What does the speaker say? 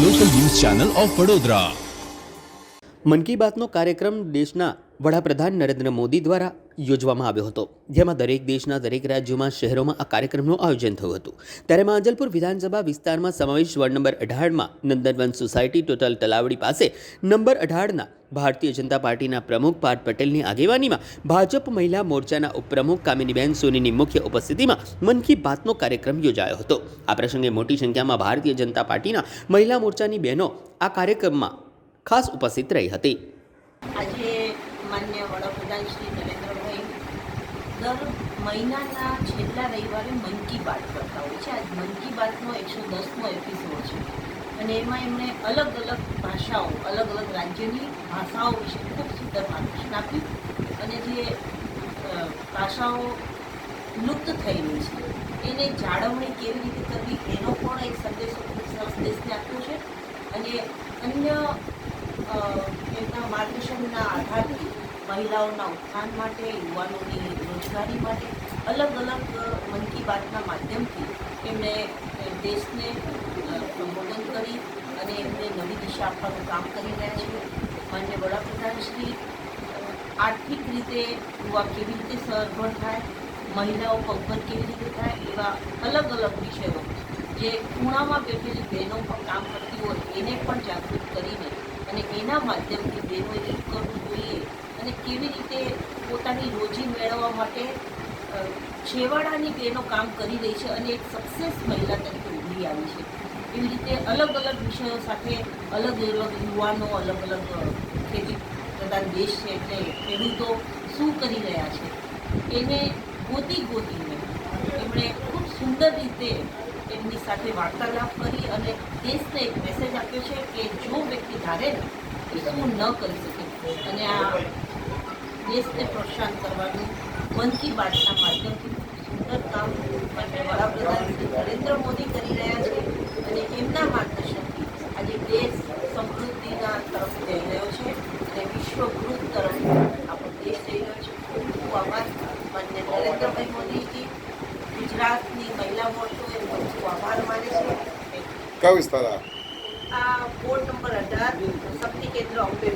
Channel of Vadodara. મન કી બાતનો કાર્યક્રમ દેશના વડાપ્રધાન નરેન્દ્ર મોદી દ્વારા યોજવામાં આવ્યો હતો, જેમાં દરેક દેશના દરેક રાજ્યોમાં શહેરોમાં આ કાર્યક્રમનું આયોજન થયું હતું. ત્યારે માંજલપુર વિધાનસભા વિસ્તારમાં સમાવેશ વોર્ડ નંબર અઢારમાં નંદનવન સોસાયટી ટોટલ તલાવડી પાસે નંબર અઢારના ભારતીય જનતા પાર્ટીના પ્રમુખ પાર્થ પટેલની આગેવાનીમાં ભાજપ મહિલા મોરચાના ઉપપ્રમુખ કામિનીબેન સોનીની મુખ્ય ઉપસ્થિતિમાં મન કી બાતનો કાર્યક્રમ યોજાયો હતો. આ પ્રસંગે મોટી સંખ્યામાં ભારતીય જનતા પાર્ટીના મહિલા મોરચાની બહેનો આ કાર્યક્રમમાં ખાસ ઉપસ્થિત રહી હતી. આજે માન્ય વડાપ્રધાન શ્રી દર મહિનાના છેલ્લા રવિવારે મન કી બાત કરતા હોય છે. આજ મન કી બાતનો એકસો દસમો એપિસોડ છે. અને એમાં એમણે અલગ અલગ ભાષાઓ, અલગ અલગ રાજ્યની ભાષાઓ વિશે ખૂબ સુંદર માર્ગદર્શન આપ્યું. અને જે ભાષાઓ લુપ્ત થયેલી છે, એને જાળવણી કેવી રીતે કરવી, એનો પણ એક સંદેશો ખૂબ સરસ દેશને આપ્યો છે. અને અન્ય એમના માર્ગદર્શનના આધારથી મહિલાઓના ઉત્થાન માટે યુવાનોની રોજગારી માટે અલગ અલગ મન કી બાતના માધ્યમથી એમણે દેશને અ, સંબોધન કરી અને એમને નવી દિશા આપવાનું કામ કરી રહ્યા છે. માન્ય વડાપ્રધાનશ્રી આર્થિક રીતે યુવા કેવી રીતે સરભર થાય મહિલાઓ પગભર કેવી રીતે થાય એવા અલગ અલગ વિષયો જે ખૂણામાં બેઠેલી બહેનો પણ કામ કરતી હોય એને પણ જાગૃત કરીને અને એના માધ્યમથી બહેનોએ એ કરવું જોઈએ અને કેવી રીતે પોતાની રોજી મેળવવા માટે છેવાડાની બેનો કામ કરી રહી છે અને એક સક્સેસ મહિલા તરીકે ઉભરી આવી છે. એવી રીતે અલગ અલગ વિષયો સાથે અલગ અલગ યુવાનો, અલગ અલગ ખેતી પ્રધાન દેશ છે એટલે ખેડૂતો શું કરી રહ્યા છે, એને ગોતી ગોતીને એમણે ખૂબ સુંદર રીતે એમની સાથે વાર્તાલાપ કરી અને દેશને એક મેસેજ આપ્યો છે કે જો વ્યક્તિ ધારે ને એ શું ન કરી શકે. અને આ દેશને પ્રોત્સાહન કરવાનું મન કી બાતના માધ્યમથી સુંદર કામ વડાપ્રધાન શ્રી નરેન્દ્ર મોદી કરી રહ્યા છે અને એમના માર્ગદર્શનથી આજે દેશ સમૃદ્ધિના તરફ જઈ રહ્યો છે અને વિશ્વગૃહ તરફ આપણો દેશ જઈ રહ્યો છે. ખૂબ ખૂબ આભાર. માન્ય નરેન્દ્રભાઈ મોદીજી ગુજરાતની મહિલા મોરચો એ ખૂબ આભાર માને છે. કયો સ્થળ આ? બોર્ડ નંબર અઢાર શક્તિ કેન્દ્ર અંબે